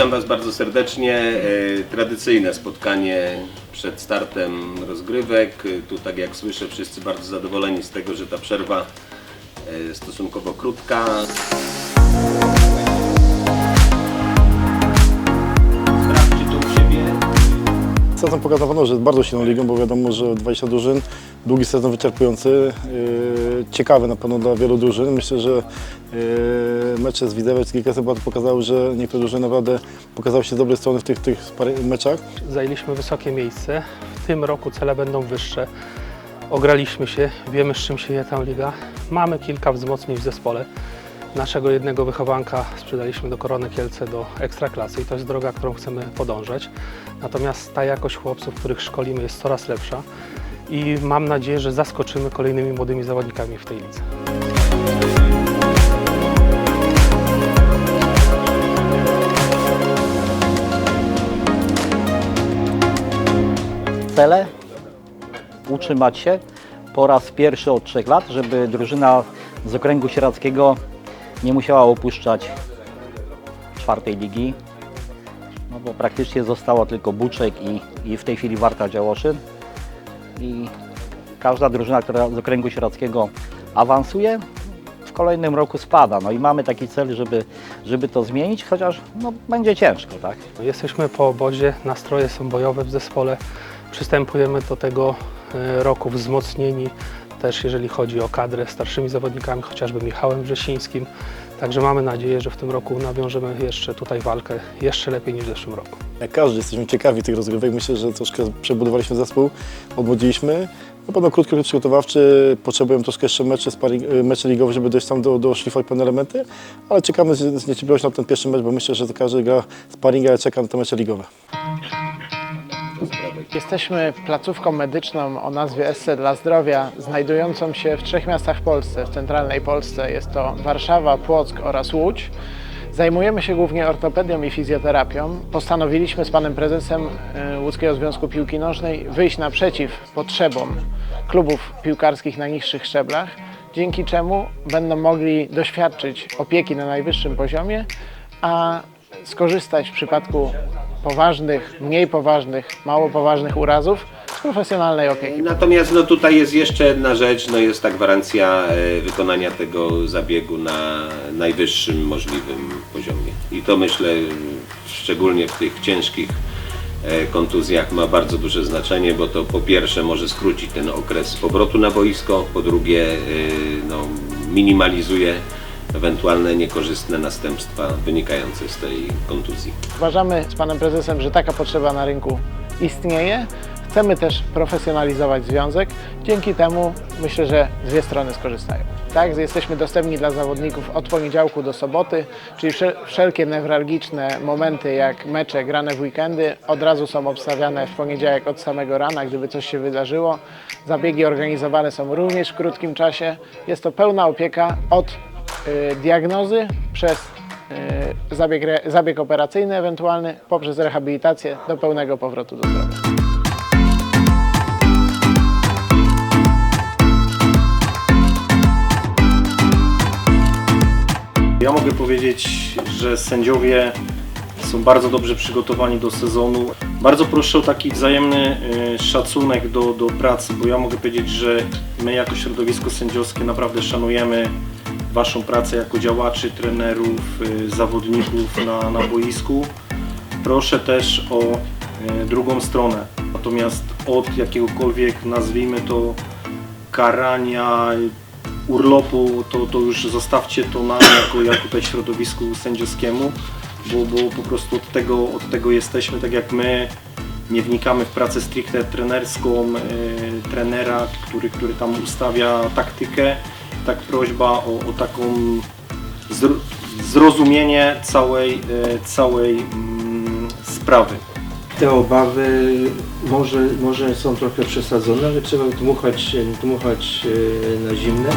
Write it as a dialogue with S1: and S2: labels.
S1: Witam Was bardzo serdecznie. E, Tradycyjne spotkanie przed startem rozgrywek. E, Tu, tak jak słyszę, wszyscy bardzo zadowoleni z tego, że ta przerwa e, stosunkowo krótka.
S2: Sezon pokazał panu, że jest bardzo silną ligą, bo wiadomo, że 20 drużyn, długi sezon wyczerpujący, yy, ciekawy na pewno dla wielu drużyn. Myślę, że yy, mecze z Widzewa z bardzo pokazały, że niektóre drużyny naprawdę pokazały się z dobrej strony w tych, tych meczach.
S3: Zajęliśmy wysokie miejsce. W tym roku cele będą wyższe. Ograliśmy się, wiemy z czym się je ta liga. Mamy kilka wzmocnień w zespole. Naszego jednego wychowanka sprzedaliśmy do Korony Kielce do Ekstraklasy i to jest droga, którą chcemy podążać. Natomiast ta jakość chłopców, których szkolimy jest coraz lepsza i mam nadzieję, że zaskoczymy kolejnymi młodymi zawodnikami w tej lidze.
S4: cele, utrzymać się po raz pierwszy od trzech lat, żeby drużyna z okręgu sieradzkiego nie musiała opuszczać czwartej ligi, no bo praktycznie zostało tylko Buczek i, i w tej chwili Warta Działoszyn i każda drużyna, która z okręgu sieradzkiego awansuje, w kolejnym roku spada. No i mamy taki cel, żeby, żeby to zmienić, chociaż no, będzie ciężko, tak?
S3: Jesteśmy po obozie, nastroje są bojowe w zespole. Przystępujemy do tego e, roku wzmocnieni, też jeżeli chodzi o kadrę starszymi zawodnikami, chociażby Michałem Wrzesińskim. Także mamy nadzieję, że w tym roku nawiążemy jeszcze tutaj walkę jeszcze lepiej niż w zeszłym roku.
S2: Jak każdy jesteśmy ciekawi tych rozgrywek. Myślę, że troszkę przebudowaliśmy zespół, odmłodziliśmy. Na pewno krótki okres przygotowawczy, potrzebujemy troszkę jeszcze mecze, sparring- mecze ligowe, żeby dojść tam do, do pewne elementy, ale czekamy z, z niecierpliwością na ten pierwszy mecz, bo myślę, że każdy gra sparinga, czeka na te mecze ligowe.
S5: Jesteśmy placówką medyczną o nazwie SC dla Zdrowia, znajdującą się w trzech miastach w Polsce, w centralnej Polsce. Jest to Warszawa, Płock oraz Łódź. Zajmujemy się głównie ortopedią i fizjoterapią. Postanowiliśmy z panem prezesem y, Łódzkiego Związku Piłki Nożnej wyjść naprzeciw potrzebom klubów piłkarskich na niższych szczeblach, dzięki czemu będą mogli doświadczyć opieki na najwyższym poziomie, a skorzystać w przypadku poważnych, mniej poważnych, mało poważnych urazów z profesjonalnej opieki.
S1: Natomiast no, tutaj jest jeszcze jedna rzecz, no jest ta gwarancja e, wykonania tego zabiegu na najwyższym możliwym poziomie. I to myślę, szczególnie w tych ciężkich e, kontuzjach ma bardzo duże znaczenie, bo to po pierwsze może skrócić ten okres powrotu na boisko, po drugie e, no, minimalizuje ewentualne niekorzystne następstwa wynikające z tej kontuzji.
S5: Uważamy z panem prezesem, że taka potrzeba na rynku istnieje. Chcemy też profesjonalizować związek. Dzięki temu myślę, że dwie strony skorzystają. Tak, jesteśmy dostępni dla zawodników od poniedziałku do soboty, czyli wszel- wszelkie newralgiczne momenty jak mecze grane w weekendy od razu są obstawiane w poniedziałek od samego rana, gdyby coś się wydarzyło. Zabiegi organizowane są również w krótkim czasie. Jest to pełna opieka od diagnozy przez y, zabieg, zabieg operacyjny ewentualny poprzez rehabilitację do pełnego powrotu do zdrowia.
S6: Ja mogę powiedzieć, że sędziowie są bardzo dobrze przygotowani do sezonu. Bardzo proszę o taki wzajemny e, szacunek do, do pracy, bo ja mogę powiedzieć, że my jako środowisko sędziowskie naprawdę szanujemy Waszą pracę jako działaczy, trenerów, e, zawodników na, na boisku. Proszę też o e, drugą stronę. Natomiast od jakiegokolwiek, nazwijmy to, karania, urlopu, to, to już zostawcie to nam jako, jako tutaj środowisku sędziowskiemu, bo, bo po prostu od tego, od tego jesteśmy, tak jak my nie wnikamy w pracę stricte trenerską e, trenera, który, który tam ustawia taktykę, tak prośba o, o taką zro, zrozumienie całej, e, całej mm, sprawy.
S7: te obawy może, może są trochę przesadzone, ale trzeba dmuchać, dmuchać e, na zimne.